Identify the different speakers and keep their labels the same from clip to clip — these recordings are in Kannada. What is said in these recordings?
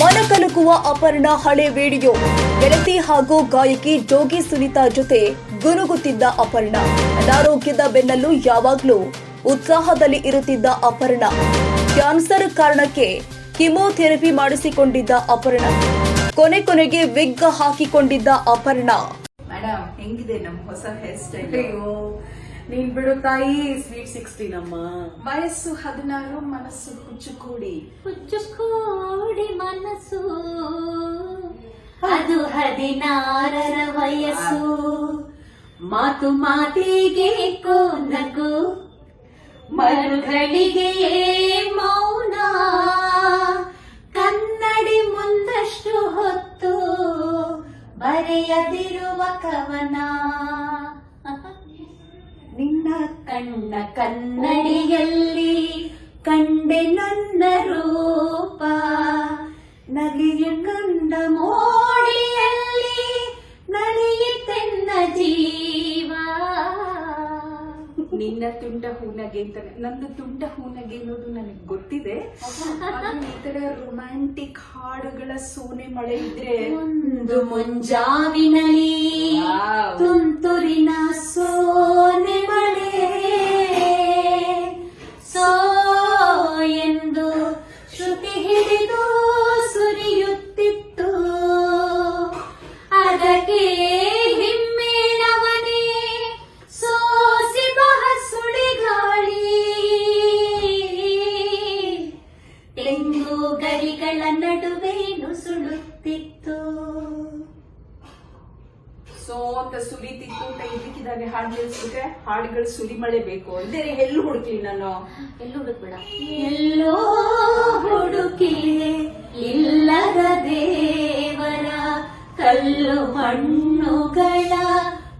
Speaker 1: ಮನಕಲುಕುವ ಅಪರ್ಣ ಹಳೆ ವಿಡಿಯೋ ಗೆಳತಿ ಹಾಗೂ ಗಾಯಕಿ ಜೋಗಿ ಸುನಿತಾ ಜೊತೆ ಗುನುಗುತ್ತಿದ್ದ ಅಪರ್ಣ. ಅನಾರೋಗ್ಯದ ಬೆನ್ನಲ್ಲೂ ಯಾವಾಗ್ಲೂ ಉತ್ಸಾಹದಲ್ಲಿ ಇರುತ್ತಿದ್ದ ಅಪರ್ಣ. ಕ್ಯಾನ್ಸರ್ ಕಾರಣಕ್ಕೆ ಕಿಮೋಥೆರಪಿ ಮಾಡಿಸಿಕೊಂಡಿದ್ದ ಅಪರ್ಣ. ಕೊನೆ ಕೊನೆಗೆ ವಿಗ್ ಹಾಕಿಕೊಂಡಿದ್ದ ಅಪರ್ಣ.
Speaker 2: ಮೇಡಮ್ ಹೆಂಗಿದೆ ನಮ್ಮ ಹೊಸ ಹೇರ್ ಸ್ಟೈಲ್
Speaker 3: ಅಯ್ಯೋ ನೀನ್ ಬಿಡು ತಾಯಿ ಸ್ವೀಟ್ ಸಿಕ್ಸ್ಟೀನ್ ಅಮ್ಮ
Speaker 2: ವಯಸ್ಸು ಹದಿನಾರು ಮನಸ್ಸು ಕುಚ್ಚುಕೂಡಿ
Speaker 4: ಹುಚ್ಚುಕೋಡಿ ಮನಸ್ಸು ಅದು ಹದಿನಾರರ ವಯಸ್ಸು ಮಾತು ಮಾತಿಗೆ ಕೋನಗು ಮರುಗಳಿಗೆ ಮೌನ ಕನ್ನಡಿ ಮುಂದಷ್ಟು ಹೊತ್ತು ಬರೆಯದಿರುವ ಕವನ ನಿನ್ನ ಕಣ್ಣ ಕನ್ನಡಿಯಲ್ಲಿ ಕಂಡೆ ನನ್ನ ರೂಪ. ನಲಿಯ ಕಂಡ ಮೋಡಿಯಲ್ಲಿ ನಡೆಯುತ್ತೆನ್ನ ಜೀವ.
Speaker 2: ನಿನ್ನ ತುಂಡ ಹೂನಗೆ ಅಂತ ನನ್ನ ತುಂಡ ಹೂನಗೆ ಅನ್ನೋದು ನನಗೆ ಗೊತ್ತಿದೆ. ಇತರ ಈ ತರ ರೊಮ್ಯಾಂಟಿಕ್ ಹಾಡುಗಳ ಸೋನೆ ಮಳೆ ಇದ್ರೆ
Speaker 4: ಒಂದು ಮುಂಜಾವಿನಲಿ ತುಂತುರಿನ ಸೋನೆ ತೆಂಗು ಗರಿಗಳ ನಡುವೆ ನುಸುಳುತ್ತಿತ್ತು
Speaker 2: ಸೋ ಅಂತ ಸುಲಿತಿತ್ತು ಅಂತ ಹಾಡುಗಳು ಹಾಡು ನಿಲ್ಸ್ಬಿಟ್ರೆ ಹಾಡುಗಳು ಸುಲಿ ಮಳೆ ಬೇಕು. ಅಂದ್ರೆ ಎಲ್ಲೂ ಹುಡುಕಿ ನಾನು.
Speaker 4: ಎಲ್ಲೂ ಹುಡುಕ್ಬೇಡ. ಎಲ್ಲೋ ಹುಡುಕಿ ಇಲ್ಲದ ದೇವರ ಕಲ್ಲು ಮಣ್ಣುಗಳ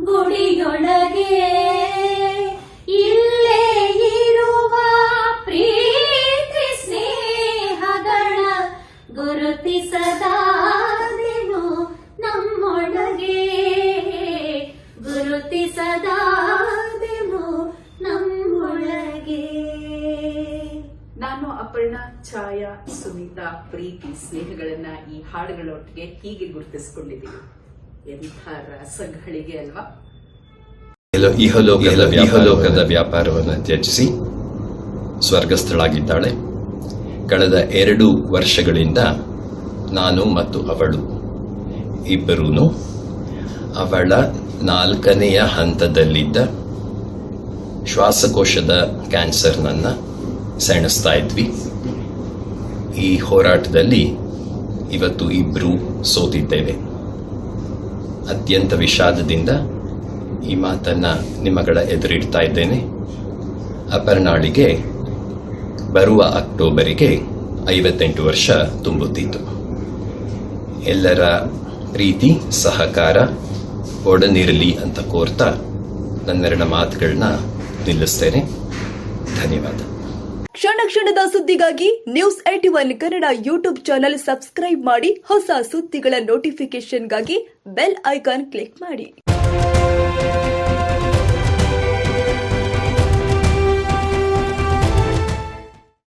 Speaker 4: ಗುಡಿಯೊಳಗೆ ಗುರುತಿಸದಾದೆನು ನಮ್ಮೊಳಗೆ. ಗುರುತಿಸದಾದೆನು ನಮ್ಮೊಳಗೆ.
Speaker 2: ನಾನು ಅಪರ್ಣ ಛಾಯಾ ಸುನೀತಾ ಪ್ರೀತಿ ಸ್ನೇಹಗಳನ್ನ ಈ ಹಾಡುಗಳೊಟ್ಟಿಗೆ ಹೀಗೆ ಗುರುತಿಸಿಕೊಂಡಿದ್ದೀನಿ. ಎಂಥ ರಸಗಳಿಗೆ ಅಲ್ವಾ?
Speaker 5: ಇಹಲೋ- ಇಹಲೋಕದ ಇಹಲೋಕದ ವ್ಯಾಪಾರವನ್ನು ತ್ಯಜಿಸಿ ಸ್ವರ್ಗಸ್ಥಳಾಗಿದ್ದಾಳೆ. ಕಳೆದ ಎರಡು ವರ್ಷಗಳಿಂದ ನಾನು ಮತ್ತು ಅವಳು ಇಬ್ಬರೂ ಅವಳ ನಾಲ್ಕನೆಯ ಹಂತದಲ್ಲಿದ್ದ ಶ್ವಾಸಕೋಶದ ಕ್ಯಾನ್ಸರ್ನನ್ನು ಸೆಣಸ್ತಾ ಇದ್ವಿ. ಈ ಹೋರಾಟದಲ್ಲಿ ಇವತ್ತು ಇಬ್ಬರು ಸೋತಿದ್ದೇವೆ. ಅತ್ಯಂತ ವಿಷಾದದಿಂದ ಈ ಮಾತನ್ನು ನಿಮ್ಮಗಳ ಎದುರಿಡ್ತಾ ಇದ್ದೇನೆ. ಅಪರ್ಣಾಳಿಗೆ ಬರುವ ಅಕ್ಟೋಬರಿಗೆ ಐವತ್ತೆಂಟು ವರ್ಷ ತುಂಬುತ್ತಿತ್ತು. ಎಲ್ಲರ ಪ್ರೀತಿ, ಸಹಕಾರ, ಒಡನಿರಲಿ ಅಂತ ಕೋರ್ತಾ ನನ್ನೆರಡ ಮಾತುಗಳನ್ನ ನಿಲ್ಲಿಸ್ತೇನೆ. ಧನ್ಯವಾದ.
Speaker 1: ಕ್ಷಣ ಕ್ಷಣದ ಸುದ್ದಿಗಾಗಿ news AT one Kannada YouTube channel subscribe ಮಾಡಿ ಹೊಸ ಸುದ್ದಿಗಳ ನೋಟಿಫಿಕೇಶನ್ಗಾಗಿ ಬೆಲ್ ಐಕಾನ್ ಕ್ಲಿಕ್ ಮಾಡಿ.